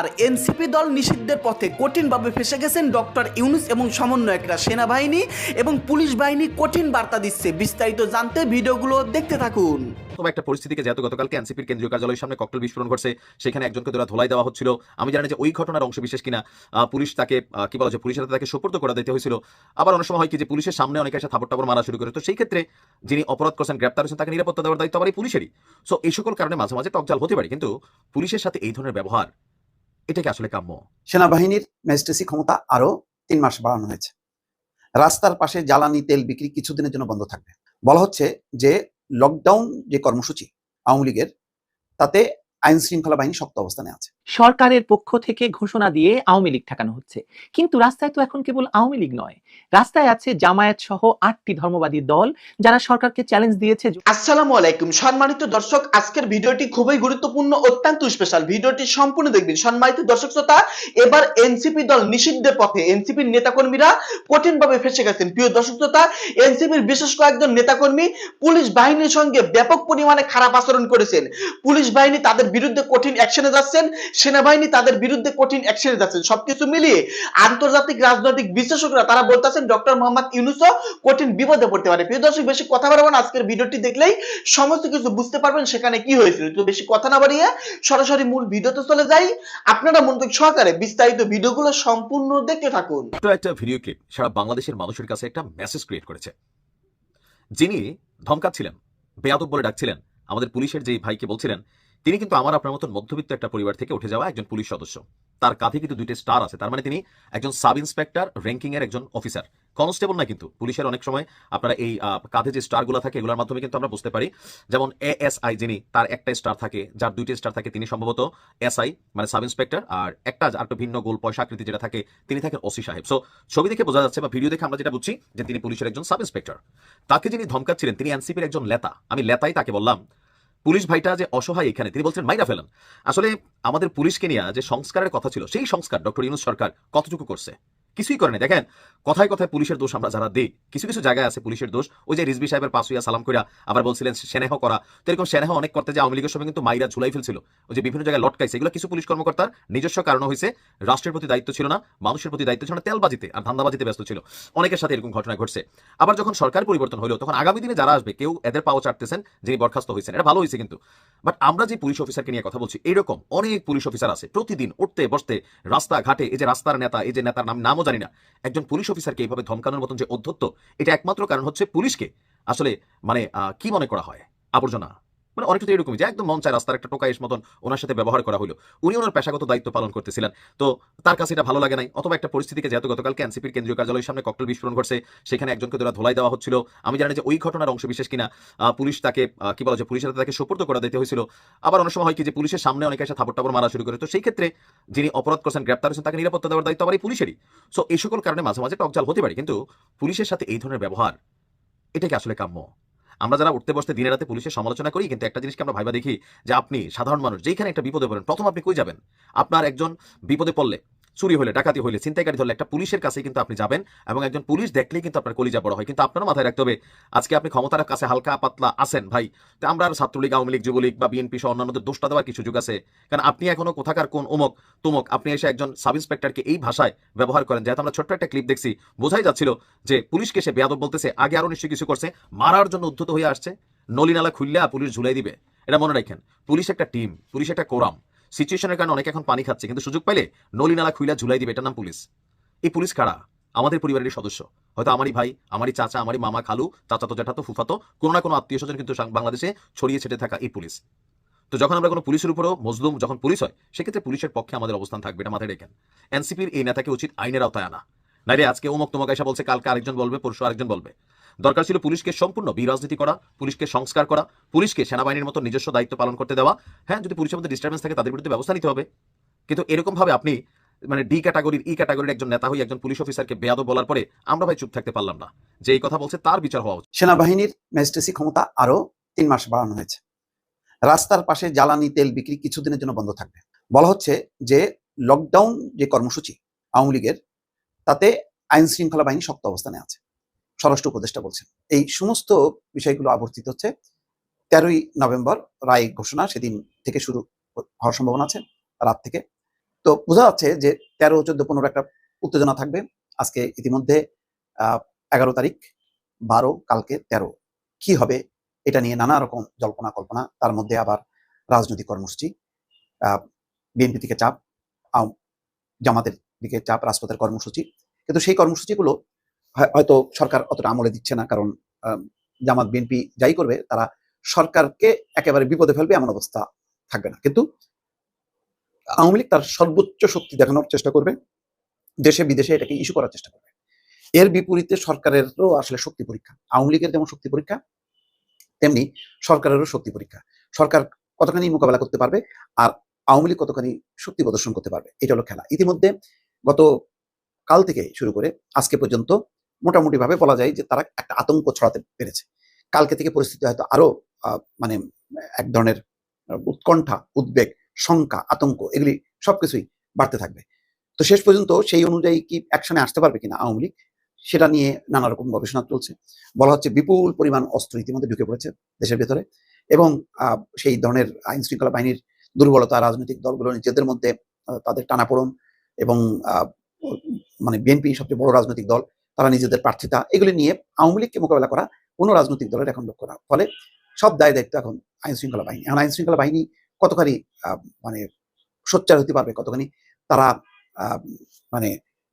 এবার এনসিপি দল নিষিদ্ধের পথে কঠিনভাবে ফেসে গেছেন ডক্টর ইউনুস এবং সমন্বয়করা সেনাবাহিনী এবং পুলিশ বাহিনী কঠিন বার্তা দিচ্ছে। বিস্তারিত জানতে ভিডিওগুলো দেখতে থাকুন। একটা পরিস্থিতিকে যেহেতু গতকালকে এনসিপির কেন্দ্রীয় কার্যালয়ের সামনে ককটেল বিস্ফোরণ ঘটছে, সেখানে একজনকে ধরা ধোলাই দেওয়া হচ্ছিল। আমি জানি যে ওই ঘটনার অংশ বিশেষ কিনা। পুলিশ তাকে কি বলা যায়, পুলিশের তাকে সুপর্দ করে দিতে হয়েছিল। আবার অনেক সময় হয় কি যে পুলিশের সামনে অনেকে এসে থাপড় টাপড় মারা শুরু করে। তো সেই ক্ষেত্রে যিনি অপরাধ করছেন, গ্রেপ্তার হয়েছেন, তাকে নিরাপত্তা দেওয়ার দায়িত্ব আবার এই পুলিশেরই। সো এই সকল কারণে মাঝে মাঝে টকজাল হতে পারে। কিন্তু পুলিশের সাথে এই ধরনের ব্যবহার এটাকে আসলে কাম্য। সেনাবাহিনীর ম্যাজিস্ট্রেসি ক্ষমতা আরও তিন মাস বাড়ানো হয়েছে। রাস্তার পাশে জ্বালানি, তেল বিক্রি কিছুদিনের জন্য বন্ধ থাকবে। বলা হচ্ছে যে লকডাউন যে কর্মসূচি আওয়ামী লীগের, তাতে আইন শৃঙ্খলা বাহিনী শক্ত অবস্থানে আছে। সরকারের পক্ষ থেকে ঘোষণা দিয়ে আওয়ামী লীগ ঠেকানো হচ্ছে। কিন্তু রাস্তায় তো এখন কেবল আওয়ামী লীগ নয়। রাস্তায় আছে জামায়াত সহ আটটি ধর্মবাদী দল যারা সরকারকে চ্যালেঞ্জ দিয়েছে। আসসালামু আলাইকুম। সম্মানিত দর্শক, আজকের ভিডিওটি খুবই গুরুত্বপূর্ণ, অত্যন্ত স্পেশাল ভিডিওটি সম্পূর্ণ দেখবেন। সম্মানিত দর্শক শ্রোতা, এবার এনসিপি দল নিষিদ্ধের পথে এনসিপির নেতাকর্মীরা কঠিনভাবে ফেসে গেছেন। প্রিয় দর্শক শ্রোতা এনসিপির বিশেষ কয়েকজন নেতাকর্মী পুলিশ বাহিনীর সঙ্গে ব্যাপক পরিমাণে খারাপ আচরণ করেছেন। পুলিশ বাহিনী তাদের বিরুদ্ধে কঠিন অ্যাকশনে যাচ্ছেন। সেনাবাহিনী তাদের বিরুদ্ধে কঠিন অ্যাকশনে যাচ্ছেন। সবকিছু মিলিয়ে আন্তর্জাতিক রাজনৈতিক বিশ্লেষকরা, তারা বলতেছেন, ডক্টর মোহাম্মদ ইউনুসও কঠিন বিপদে পড়তে পারে। প্রিয় দর্শক, বেশি কথা বাড়াবো না। আজকের ভিডিওটি দেখলেই সমস্ত কিছু বুঝতে পারবেন সেখানে কি হয়েছিল। তো বেশি কথা না বাড়িয়ে সরাসরি মূল ভিডিওতে চলে যাই। আপনারা মনোযোগ সহকারে বিস্তারিত ভিডিওগুলো সম্পূর্ণ দেখতে থাকুন। ছোট্ট একটা ভিডিও ক্লিপ সারা বাংলাদেশের মানুষের কাছে একটা মেসেজ ক্রিয়েট করেছে। যিনি ধমকাচ্ছিলেন, বেয়াদব বলে ডাকছিলেন, আমাদের পুলিশের যে ভাইকে বলছিলেন তিনি কিন্তু আমার আপনার মতন মধ্যবিত্ত একটা পরিবার থেকে উঠে যাওয়া একজন পুলিশ সদস্য। তার কাঁধে কিন্তু দুইটা স্টার আছে। তার মানে তিনি একজন সাব ইন্সপেক্টর র্যাঙ্কিং এর একজন অফিসার কনস্টেবল না কিন্তু, পুলিশের অনেক সময় আপনারা এই কাঁধে যে স্টারগুলো থাকে, এগুলোর মাধ্যমে কিন্তু আমরা বুঝতে পারি। যেমন এএসআই যিনি তার একটা স্টার থাকে, যার দুইটা স্টার থাকে, তিনি সম্ভবত এসআই মানে সাব ইন্সপেক্টর, আর একটা আর ভিন্ন গোল পয়সা আকৃতি যেটা থাকে, তিনি থাকেন ওসি সাহেব। সো ছবি দেখে বোঝা যাচ্ছে বা ভিডিও দেখে আমরা যেটা বুঝছি, যে তিনি পুলিশের একজন সাব ইন্সপেক্টর। তাকে যিনি ধমকাচ্ছিলেন, তিনি এনসিপির একজন লেতা আমি লেতাই তাকে বললাম পুলিশ ভাইটা যে অসহায় এখানে, তিনি বলছেন, মাইরা ফেলেন। আসলে আমাদের পুলিশকে নিয়ে যে সংস্কারের কথা ছিল, সেই সংস্কার ডক্টর ইউনুস সরকার কতটুকু করছে? কিছুই করেনি দেখেন, কথায় কথায় পুলিশের দোষ আমরা যারা দিই, কিছু কিছু জায়গায় আছে পুলিশের দোষ। ওই যে রিজবি সাহেবের পাশ হইয়া সালাম করিয়া আবার বলছিলেন, সেনেহ করা। তো এরকম সেনেহ অনেক করতে যে আওয়ামী লীগের সময় কিন্তু মাইরা ঝুলাই ফেলছিল। ওই যে বিভিন্ন জায়গায় লটকাইছে, এগুলো কিছু পুলিশ কর্মকর্তার নিজস্ব কারণ হয়েছে রাষ্ট্রের প্রতি দায়িত্ব ছিল না, মানুষের প্রতি দায়িত্ব ছিল না, তেলবাজিতে আর ধান্দাবাজিতে ব্যস্ত ছিল। অনেকের সাথে এরকম ঘটনা ঘটছে। আবার যখন সরকার পরিবর্তন হলো তখন আগামী দিনে যারা আসবে, কেউ এদের পাও চাটতেছেন, যিনি বরখাস্ত হয়েছেন এটা ভালো হয়েছে কিন্তু। বাট আমরা যে পুলিশ অফিসারকে নিয়ে কথা বলছি এরকম অনেক পুলিশ অফিসার আছে, প্রতিদিন উঠতে বসতে রাস্তা ঘাটে এই যে রাস্তার নেতা, এই যে নেতার নাম নামও জানি না। একজন পুলিশ অফিসারকে এইভাবে ধমকানোর মতন যে অধ্যত্ত, এটা একমাত্র কারণ হচ্ছে পুলিশকে। আসলে মানে কি মনে করা হয়? আবর্জনা। মানে অনেকটা তো এরকমই যে একদম মন চায় রাস্তার একটা টোকাইশ মতন ওনার সাথে ব্যবহার করা হলো। উনি ওনার পেশাগত দায়িত্ব পালন করতেছিলেন। তো তার কাছে এটা ভালো লাগে নাই। অথবা একটা পরিস্থিতিকে যেহেতু গতকালকে এনসিপির কেন্দ্রীয় কার্যালয়ের সামনে ককটেল বিস্ফোরণ ঘটছে, সেখানে একজনকে ধরা ধোলাই দেওয়া হচ্ছিল। আমি জানি যে ওই ঘটনার অংশ বিশেষ কিনা পুলিশ তাকে কি বলা যায়, পুলিশের তাকে সুপর্দ করে দিতে হয়েছিল। আবার অনেক সময় হয় কি যে পুলিশের সামনে অনেকে এসে থাপড় টাপড় মারা শুরু করে। তো সেই ক্ষেত্রে যিনি অপরাধ করছেন, গ্রেপ্তার হয়েছেন, তাকে নিরাপত্তা দেওয়ার দায়িত্ব আবার এই পুলিশেরই। সো এই সকল কারণে মাঝে মাঝে টকজাল হতে পারে। কিন্তু পুলিশের সাথে এই ধরনের ব্যবহার এটাকে আসলে কাম্য? আমরা যারা উঠতে বসতে দিনের রাতে পুলিশের সমালোচনা করি, কিন্তু একটা জিনিসকে আমরা ভাইবা দেখি যে আপনি সাধারণ মানুষ যেখানে একটা বিপদে পড়েন, প্রথম আপনি কই যাবেন? আপনার একজন বিপদে পড়লে চুরি হলে ডাকাতি হলে ছিনতাইকারী ধরলে একটা পুলিশের কাছে কিন্তু আপনি যাবেন এবং একজন পুলিশ দেখলেই কিন্তু আপনার কলিজা বড় হয়। কিন্তু আপনারও মাথায় রাখতে হবে, আজকে আপনি ক্ষমতার কাছে হালকা পাতলা আসেন ভাই। তো আমরা আর ছাত্রলীগ, আওয়ামী লীগ, যুবলীগ বা বিএনপি সহ অন্যান্যদের দোষটা দেওয়ার কি সুযোগ আছে। কারণ আপনি এখনও কোথাকার কোন অমুক তুমক, আপনি এসে একজন সাব ইন্সপেক্টরকে এই ভাষায় ব্যবহার করেন, যেহেতু আমরা ছোট্ট একটা ক্লিপ দেখছি, বোঝাই যাচ্ছিল যে পুলিশকে সে বেয়াদব বলতেছে, আগে আরও নিশ্চয়ই কিছু করছে, মারার জন্য উদ্ধত হয়ে আসছে। নলিনালা খুললে পুলিশ ঝুলাই দিবে। এটা মনে রাখেন, পুলিশ একটা টিম, পুলিশ একটা কোরাম। সিচুয়েশনের কারণে অনেকে এখন পানি খাচ্ছে, কিন্তু সুযোগ পাইলে নলিনালা খুইলা ঝুলাই দিবে, এটার নাম পুলিশ। এই পুলিশ কারা? আমাদের পরিবারের সদস্য। হয়তো আমারই ভাই, আমারই চাচা, আমারই মামা খালু চাচাতো জ্যাঠাতো, ফুফাতো, কোনো না কোনো আত্মীয় স্বজন কিন্তু বাংলাদেশে ছড়িয়ে ছেটে থাকা এই পুলিশ। তো যখন আমরা কোনো পুলিশের উপরও মজলুম যখন পুলিশ হয়, সেক্ষেত্রে পুলিশের পক্ষে আমাদের অবস্থান থাকবে, এটা মাথায় রেখেন। এনসিপির এই নেতাকে উচিত আইনের আওতায় আনা। নাইলে আজকে অমুক তোমাক এসে বলছে, কালকে আরেকজন বলবে, পরশু আরেকজন বলবে। দরকার ছিল পুলিশকে সম্পূর্ণ বিরাজনীতি করা, পুলিশকে সংস্কার করা, পুলিশকে সেনাবাহিনীর মতো নিজস্ব দায়িত্ব পালন করতে দেওয়া। হ্যাঁ যদি পুলিশের মধ্যে ডিস্টারবেন্স থাকে, তাদের বিরুদ্ধে ব্যবস্থা নিতে হবে। কিন্তু এরকম ভাবে আপনি মানে ডি ক্যাটাগরির ই ক্যাটাগরির একজন নেতা হয়ে একজন পুলিশ অফিসারকে বেয়াদব বলার পরে আমরা ভাই চুপ থাকতে পারলাম না। যে এই কথা বলছে, তার বিচার হওয়া উচিত। সেনাবাহিনীর ম্যাজিস্ট্রেসি ক্ষমতা আরও তিন মাস বাড়ানো হয়েছে। রাস্তার পাশে জ্বালানি, তেল বিক্রি কিছুদিনের জন্য বন্ধ থাকবে। বলা হচ্ছে যে লকডাউন যে কর্মসূচি আওয়ামী লীগের, তাতে আইন শৃঙ্খলা বাহিনী শক্ত অবস্থানে আছে। স্বরাষ্ট্র উপদেষ্টা বলছেন। এই সমস্ত বিষয়গুলো আবর্তিত হচ্ছে। তেরোই নভেম্বর রায় ঘোষণা সেদিন থেকে শুরু হওয়ার সম্ভাবনা আছে, রাত থেকে। তো বোঝা যাচ্ছে যে তেরো, চোদ্দ, পনেরো একটা উত্তেজনা থাকবে। আজকে ইতিমধ্যে এগারো তারিখ, বারো, কালকে তেরো। কি হবে এটা নিয়ে নানা রকম জল্পনা, কল্পনা। তার মধ্যে আবার রাজনৈতিক কর্মসূচি বিএনপি থেকে চাপ জামাতের দিকে চাপ, রাজপথের কর্মসূচি। কিন্তু সেই কর্মসূচিগুলো হয়তো সরকার অতটা আমলে দিচ্ছে না, কারণ জামাত, বিএনপি যাই করবে, তারা সরকারকে একেবারে বিপদে ফেলবে এমন অবস্থা থাকবে না। কিন্তু আওয়ামী লীগ তার সর্বোচ্চ শক্তি দেখানোর চেষ্টা করবে, দেশে, বিদেশে এটাকে ইস্যু করার চেষ্টা করবে। এর বিপরীতে সরকারেরও আসলে শক্তি পরীক্ষা, আওয়ামী লীগের যেমন শক্তি পরীক্ষা, তেমনি সরকারেরও শক্তি পরীক্ষা। সরকার কতখানি মোকাবেলা করতে পারবে আর আওয়ামী লীগ কতখানি শক্তি প্রদর্শন করতে পারবে, এটা হলো খেলা। ইতিমধ্যে গত কাল থেকে শুরু করে আজকে পর্যন্ত মোটামুটি ভাবে বলা যায় যে তারা একটা আতঙ্ক ছড়াতে পেরেছে। কালকে থেকে পরিস্থিতি হয়তো আরও আহ, মানে এক ধরনের উৎকণ্ঠা উদ্বেগ শঙ্কা আতঙ্ক এগুলি সবকিছুই বাড়তে থাকবে। তো শেষ পর্যন্ত সেই অনুযায়ী কি অ্যাকশনে আসতে পারবে কিনা আওয়ামী লীগ সেটা নিয়ে নানা রকম গবেষণা চলছে। বলা হচ্ছে বিপুল পরিমাণ অস্ত্র ইতিমধ্যে ঢুকে পড়েছে দেশের ভেতরে এবং সেই ধরনের আইন শৃঙ্খলা বাহিনীর দুর্বলতা রাজনৈতিক দলগুলো নিজেদের মধ্যে তাদের টানাপোড়ন এবং মানে বিএনপি সবচেয়ে বড় রাজনৈতিক দল তারা নিজেদের প্রার্থিতা, এগুলি নিয়ে আওয়ামী লীগকে মোকাবেলা করা কোনো রাজনৈতিক দলের এখন লক্ষ্য না। ফলে সব দায় দায়িত্ব এখন আইন শৃঙ্খলা বাহিনী। এখন আইন শৃঙ্খলা বাহিনী কতখানি মানে সোচ্চার হতে পারবে, কতখানি তারা মানে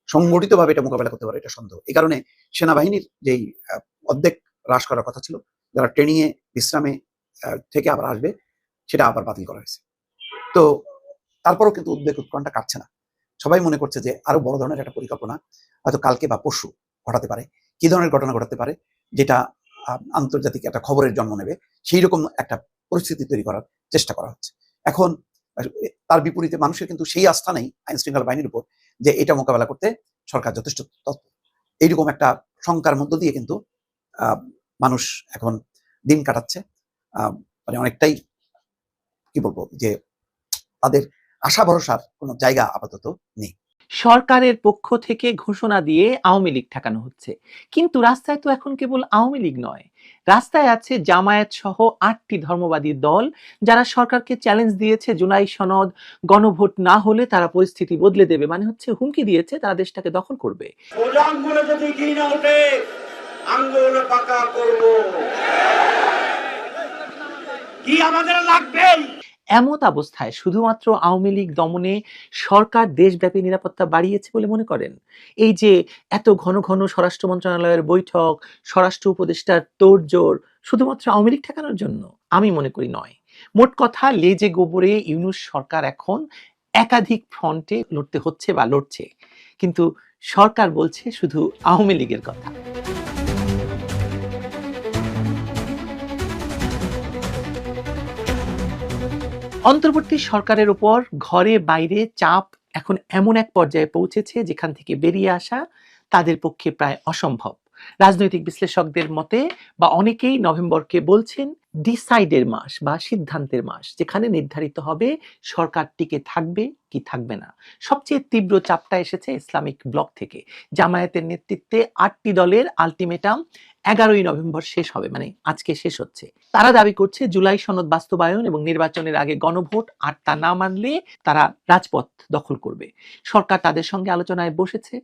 সংগঠিতভাবে এটা মোকাবেলা করতে পারে এটা সন্দেহ। এই কারণে সেনাবাহিনীর যেই অর্ধেক হ্রাস করার কথা ছিল, যারা ট্রেনিংয়ে, বিশ্রামে থেকে আবার আসবে, সেটা আবার বাতিল করা হয়েছে। তো তারপরেও কিন্তু উদ্বেগ উৎকণ্ঠা কাটছে না। সবাই মনে করছে যে আরও বড় ধরনের একটা পরিকল্পনা, হয়তো কালকে বা পরশু ঘটাতে পারে, কি ধরনের ঘটনা ঘটাতে পারে, যেটা আন্তর্জাতিক একটা খবরের জন্ম নেবে, সেই রকম একটা পরিস্থিতি তৈরি করার চেষ্টা করা হচ্ছে। এখন তার বিপরীতে মানুষের কিন্তু সেই আস্থা নেই আইন শৃঙ্খলা বাহিনীর উপর যে এটা মোকাবেলা করতে সরকার যথেষ্ট তৎপর। এইরকম একটা শঙ্কার মধ্য দিয়ে কিন্তু মানুষ এখন দিন কাটাচ্ছে। মানে অনেকটাই, কি বলব, যে তাদের আশা ভরসার কোনো জায়গা আপাতত নেই। সরকারের পক্ষ থেকে ঘোষণা দিয়ে আওয়ামী লীগ ঠেকানো হচ্ছে। কিন্তু রাস্তায় তো এখন কেবল আওয়ামী লীগ নয়। রাস্তায় আছে জামায়াত সহ আটটি ধর্মবাদী দল যারা সরকারকে চ্যালেঞ্জ দিয়েছে, জুলাই সনদ, গণভোট না হলে তারা পরিস্থিতি বদলে দেবে। মানে হচ্ছে হুমকি দিয়েছে, তারা দেশটাকে দখল করবে। আমাদের লাগবেই? এমত অবস্থায় শুধুমাত্র আওয়ামী লীগ দমনে সরকার দেশব্যাপী নিরাপত্তা বাড়িয়েছে বলে মনে করেন? এই যে এত ঘন ঘন স্বরাষ্ট্র মন্ত্রণালয়ের বৈঠক, স্বরাষ্ট্র উপদেষ্টার তোড়জোড়, শুধুমাত্র আওয়ামী লীগ ঠেকানোর জন্য? আমি মনে করি নয়। মোট কথা, লেজে গোবরে ইউনুস সরকার এখন একাধিক ফ্রন্টে লড়তে হচ্ছে বা লড়ছে। কিন্তু সরকার বলছে শুধু আওয়ামী লীগের কথা। অন্তর্বর্তী সরকারের উপর ঘরে বাইরে চাপ এখন এমন এক পর্যায়ে পৌঁছেছে যেখান থেকে বেরিয়ে আসা তাদের পক্ষে প্রায় অসম্ভব। রাজনৈতিক বিশ্লেষকদের মতে বা অনেকেই নভেম্বরকে বলছেন ডিসাইডের মাস বা সিদ্ধান্তের মাস, যেখানে নির্ধারিত হবে সরকার টিকে থাকবে কি থাকবে না। সবচেয়ে তীব্র চাপটা এসেছে ইসলামিক ব্লক থেকে। জামায়াতের নেতৃত্বে আটটি দলের আলটিমেটাম এগারোই নভেম্বর শেষ হবে মানে আজকে শেষ হচ্ছে। তারা দাবি করছে জুলাই সনদ বাস্তবায়ন এবং নির্বাচনের আগে গণভোট আর তা না মানলে তারা রাজপথ দখল করবে। সরকার তাদের সঙ্গে আলোচনায় বসেছে,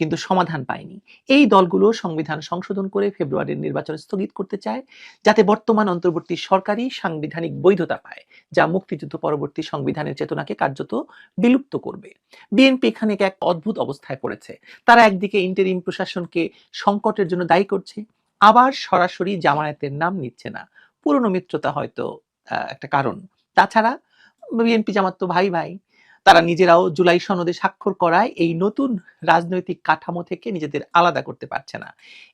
কিন্তু সমাধান পায়নি। এই দলগুলো সংবিধান সংশোধন করে ফেব্রুয়ারির নির্বাচন স্থগিত করতে চায়, যাতে বর্তমান অন্তর্বর্তী সরকারই সাংবিধানিক বৈধতা পায়, যা মুক্তিযুদ্ধ পরবর্তী সংবিধানের চেতনাকে কার্যত বিলুপ্ত করবে। বিএনপি এখানে এক অদ্ভুত অবস্থায় পড়েছে। তারা একদিকে ইন্টারিম প্রশাসনকে সংকটের জন্য দায়ী করছে আবার সরাসরি জামায়াতের নাম নিচ্ছে না। পুরনো মিত্রতা হয়তো একটা কারণ। তাছাড়া বিএনপি জামাত তো ভাই ভাই। তারা নিজেরাও জুলাই সনদে স্বাক্ষর করায় এই নতুন রাজনৈতিক কাঠামো থেকে নিজেদের আলাদা করতে পারছে না।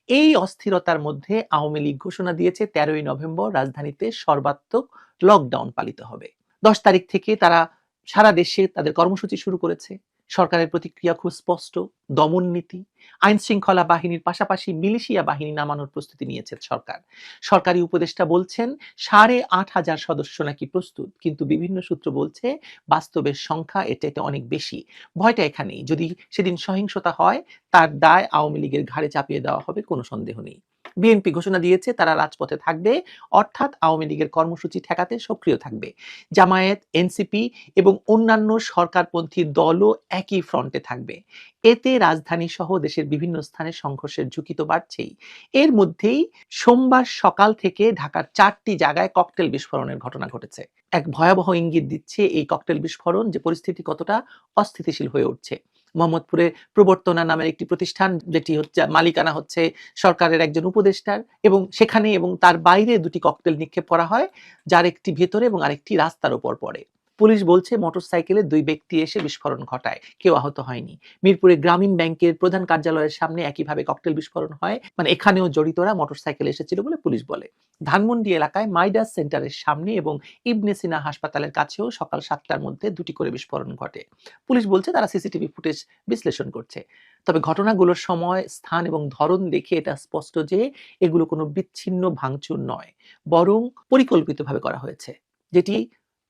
এই অস্থিরতার মধ্যে আওয়ামী লীগ ঘোষণা দিয়েছে, তেরোই নভেম্বর রাজধানীতে সর্বাত্মক লকডাউন পালিত হবে। দশ তারিখ থেকে তারা সারা দেশে তাদের কর্মসূচি শুরু করেছে। সরকারের প্রতিক্রিয়া খুব স্পষ্ট। দমন নীতি আইন শৃঙ্খলা বাহিনীর পাশাপাশি মিলিশিয়া বাহিনী নামানোর প্রস্তুতি নিয়েছে সরকার। সরকারি উপদেষ্টা বলছেন, সাড়ে আট হাজার সদস্য নাকি প্রস্তুত, কিন্তু বিভিন্ন সূত্র বলছে বাস্তবের সংখ্যা এটা চাইতে অনেক বেশি। ভয়টা এখানেই, যদি সেদিন সহিংসতা হয়, তার দায় আওয়ামী লীগের ঘাড়ে চাপিয়ে দেওয়া হবে, কোনো সন্দেহ নেই। বিএনপি ঘোষণা দিয়েছে, তারা রাজপথে থাকবে। অর্থাৎ আওয়ামী লীগের কর্মসূচি ঠেকাতে সক্রিয় থাকবে। জামায়াত, এনসিপি এবং অন্যান্য সরকারপন্থী দলও একই ফ্রন্টে থাকবে। এতে রাজধানী সহ দেশের বিভিন্ন স্থানে সংঘর্ষের ঝুঁকি তো বাড়ছেই। এর মধ্যেই সোমবার সকাল থেকে ঢাকার চারটি জায়গায় ককটেল বিস্ফোরণের ঘটনা ঘটেছে। এক ভয়াবহ ইঙ্গিত দিচ্ছে এই ককটেল বিস্ফোরণ যে পরিস্থিতি কতটা অস্থিতিশীল হয়ে উঠছে। মোহাম্মদপুরে প্রবর্তনা নামের একটি প্রতিষ্ঠান, যেটি হচ্ছে, মালিকানা হচ্ছে সরকারের একজন উপদেষ্টার এবং সেখানে এবং তার বাইরে দুটি ককটেল নিক্ষেপ করা হয়, যার একটি ভেতরে এবং আরেকটি রাস্তার ওপর পড়ে। পুলিশ বলছে মোটরসাইকেলে দুই ব্যক্তি এসে বিস্ফোরণ ঘটায়। কেউ আহত হয়নি। মিরপুরে গ্রামীণ ব্যাংকের প্রধান কার্যালয়ের সামনে একইভাবে ককটেল বিস্ফোরণ হয়। মানে এখানেও জড়িতরা মোটরসাইকেল এসেছিল বলে পুলিশ বলে। ধানমন্ডি এলাকায় মাইডাস সেন্টারের সামনে এবং ইবনে সিনা হাসপাতালের কাছেও সকাল সাতটার মধ্যে দুটি করে বিস্ফোরণ ঘটে। পুলিশ বলছে তারা সিসিটিভি ফুটেজ বিশ্লেষণ করছে। তবে ঘটনাগুলোর সময়, স্থান এবং ধরন দেখে এটা স্পষ্ট যে এগুলো কোনো বিচ্ছিন্ন ভাঙচুর নয়। বরং পরিকল্পিতভাবে করা হয়েছে। যেটি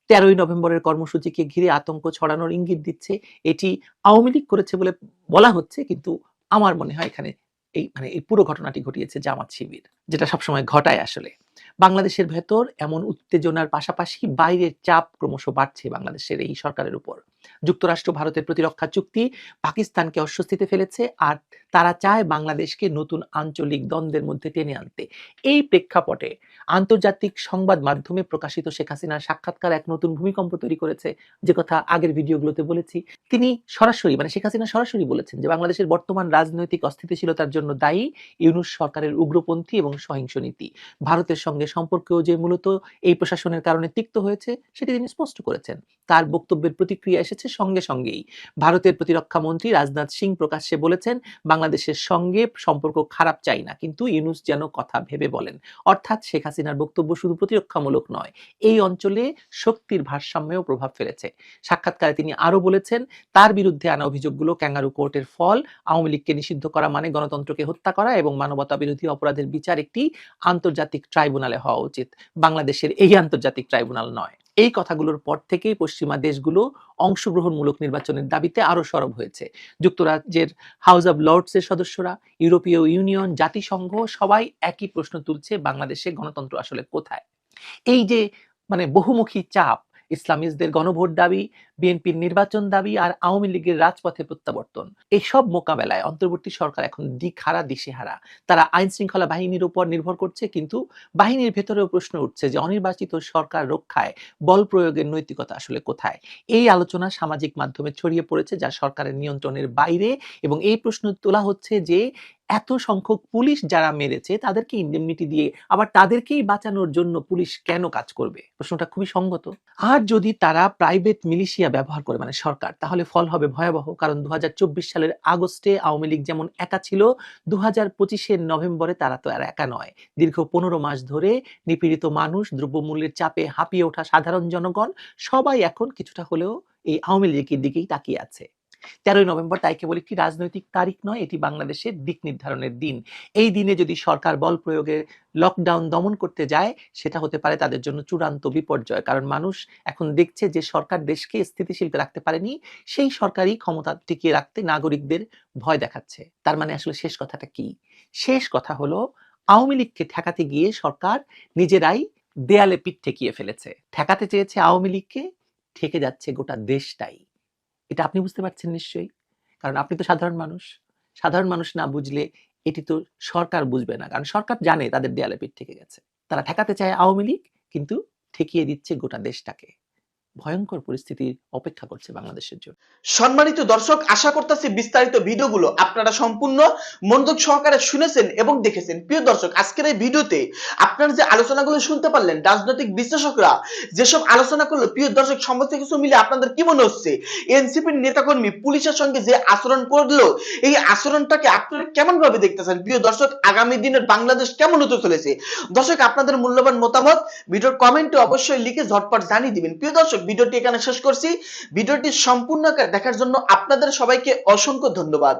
তেরোই নভেম্বরের কর্মসূচিকে ঘিরে আতঙ্ক ছড়ানোর ইঙ্গিত দিচ্ছে। এটি আওয়ামী লীগ করেছে বলে বলা হচ্ছে, কিন্তু আমার মনে হয় এখানে এই মানে এই পুরো ঘটনাটি ঘটিয়েছে জামাত শিবির, যেটা সবসময় ঘটায় আসলে। বাংলাদেশের ভেতর এমন উত্তেজনার পাশাপাশি বাইরের চাপ ক্রমশ বাড়ছে বাংলাদেশের এই সরকারের উপর। যুক্তরাষ্ট্র ভারতের প্রতিরক্ষা চুক্তি পাকিস্তানকে অস্বস্তিতে ফেলেছে আর তারা চায় বাংলাদেশকে নতুন আঞ্চলিক দ্বন্দ্বের মধ্যে টেনে আনতে। এই প্রেক্ষাপটে আন্তর্জাতিক সংবাদ মাধ্যমে প্রকাশিত শেখ হাসিনার সাক্ষাৎকার এক নতুন ভূমিকম্প তৈরি করেছে। যে কথা আগের ভিডিওগুলোতে বলেছি, তিনি সরাসরি মানে শেখ হাসিনা সরাসরি বলেছেন যে বাংলাদেশের বর্তমান রাজনৈতিক অস্থিতিশীলতার জন্য দায়ী ইউনুস সরকারের উগ্রপন্থী এবং সহিংস নীতি। ভারতের সঙ্গে সম্পর্কেও যে মূলত এই প্রশাসনের কারণে তিক্ত হয়েছে, সেটি তিনি স্পষ্ট করেছেন। তার বক্তব্যের প্রতিক্রিয়া এসেছে সঙ্গে সঙ্গেই। ভারতের প্রতিরক্ষা মন্ত্রী রাজনাথ সিং প্রকাশ্যে বলেছেন, বাংলাদেশের সঙ্গে সম্পর্ক খারাপ চাই না, কিন্তু ইউনুস যেন কথা ভেবে বলেন। অর্থাৎ শেখ হাসিনার বক্তব্য শুধু প্রতিরক্ষামূলক নয়, এই অঞ্চলে শক্তির ভারসাম্যেও প্রভাব ফেলেছে। সাক্ষাৎকারে তিনি আরও বলেছেন, তার বিরুদ্ধে আনা অভিযোগগুলো ক্যাঙ্গারু কোর্টের ফল, আওয়ামী লীগকে নিষিদ্ধ করা মানে গণতন্ত্রকে হত্যা করা এবং মানবতা বিরোধী অপরাধের বিচার একটি আন্তর্জাতিক ট্রাইব্যুনালে হওয়া উচিত। বাংলাদেশের এই আন্তর্জাতিক ট্রাইব্যুনাল নয়। এই কথাগুলোর পর থেকেই পশ্চিমা দেশগুলো অংশগ্রহণমূলক নির্বাচনের দাবিতে আরও সরব হয়েছে। যুক্তরাজ্যের হাউস অব লর্ডস এর সদস্যরা, ইউরোপীয় ইউনিয়ন, জাতিসংঘ সবাই একই প্রশ্ন তুলছে, বাংলাদেশে গণতন্ত্র আসলে কোথায়? এই যে মানে বহুমুখী চাপ ইসলামিস্টদের গণভোট দাবি, বিএনপির নির্বাচন দাবি আর আওয়ামী লীগের রাজপথে প্রত্যাবর্তন। এইসব মোকাবেলায় অন্তর্বর্তী সরকার এখন দিকহারা দিশেহারা। তারা আইন শৃঙ্খলা বাহিনীর উপর নির্ভর করছে, কিন্তু বাহিনীর ভেতরেও প্রশ্ন উঠছে যে অনির্বাচিত সরকার রক্ষায় বল প্রয়োগের নৈতিকতা আসলে কোথায়? এই আলোচনা সামাজিক মাধ্যমে ছড়িয়ে পড়েছে যা সরকারের নিয়ন্ত্রণের বাইরে এবং এই প্রশ্ন তোলা হচ্ছে যে এত সংখ্যক পুলিশ যারা মেরেছে, তাদেরকে ইন্ডেমনিটি দিয়ে আবার তাদেরকেই বাঁচানোর জন্য পুলিশ কেন কাজ করবে? প্রশ্নটা খুবই সঙ্গত। আর যদি তারা প্রাইভেট মিলিশিয়া ব্যবহার করে মানে সরকার, তাহলে ফল হবে ভয়াবহ। কারণ দুহাজার চব্বিশ সালের আগস্টে আওয়ামী লীগ যেমন একা ছিল দু হাজার নভেম্বরে তারা তো আর একা নয়। দীর্ঘ পনেরো মাস ধরে নিপীড়িত মানুষ, দ্রব্যমূল্যের চাপে হাঁপিয়ে ওঠা সাধারণ জনগণ, সবাই এখন কিছুটা হলেও এই আওয়ামী লীগের দিকেই তাকিয়ে আছে। তেরোই নভেম্বর তাই কেবল একটি রাজনৈতিক তারিখ নয়, এটি বাংলাদেশের দিক নির্ধারণের দিন। এই দিনে যদি সরকার বল প্রয়োগে লকডাউন দমন করতে যায়, সেটা হতে পারে তাদের জন্য চূড়ান্ত বিপর্যয়। কারণ মানুষ এখন দেখছে যে সরকার দেশকে স্থিতিশীল রাখতে পারেনি, সেই সরকারই ক্ষমতা টিকিয়ে রাখতে নাগরিকদের ভয় দেখাচ্ছে। তার মানে আসলে শেষ কথাটা কি? শেষ কথা হলো, আওয়ামী লীগকে ঠেকাতে গিয়ে সরকার নিজেরাই দেয়ালে পিঠ ঠেকিয়ে ফেলেছে। ঠেকাতে চেয়েছে আওয়ামী লীগকে, ঠেকে যাচ্ছে গোটা দেশটাই। এটা আপনি বুঝতে পারছেন নিশ্চয়ই। কারণ আপনি তো সাধারণ মানুষ। সাধারণ মানুষ না বুঝলে এটি তো সরকার বুঝবে না। কারণ সরকার জানে তাদের দেয়ালে পিঠ থেকে গেছে। তারা ঠেকাতে চায় আওয়ামী লীগ, কিন্তু ঠেকিয়ে দিচ্ছে গোটা দেশটাকে। ভয়ঙ্কর পরিস্থিতির অপেক্ষা করছে বাংলাদেশের জন্য। সম্মানিত দর্শক, আশা করতেছি বিস্তারিত ভিডিওগুলো আপনারা সম্পূর্ণ মনোযোগ সহকারে শুনেছেন এবং দেখেছেন। প্রিয় দর্শক, আজকের এই ভিডিওতে আপনারা যে আলোচনাগুলো শুনতে পারলেন, রাজনৈতিক বিশ্লেষকরা যেসব আলোচনা করল, প্রিয় দর্শক, সমস্ত কিছু মিলে আপনাদের কি মনে হচ্ছে? এনসিপির নেতাকর্মী পুলিশের সঙ্গে যে আচরণ করল, এই আচরণটাকে আপনারা কেমন ভাবে দেখতেছেন? প্রিয় দর্শক, আগামী দিনের বাংলাদেশ কেমন হতে চলেছে? দর্শক, আপনাদের মূল্যবান মতামত ভিডিওর কমেন্টে অবশ্যই লিখে ঝটপট জানিয়ে দিবেন। প্রিয় দর্শক ভিডিওটি এখানে শেষ করছি। ভিডিওটি সম্পূর্ণ দেখার জন্য আপনাদের সবাইকে অসংখ্য ধন্যবাদ।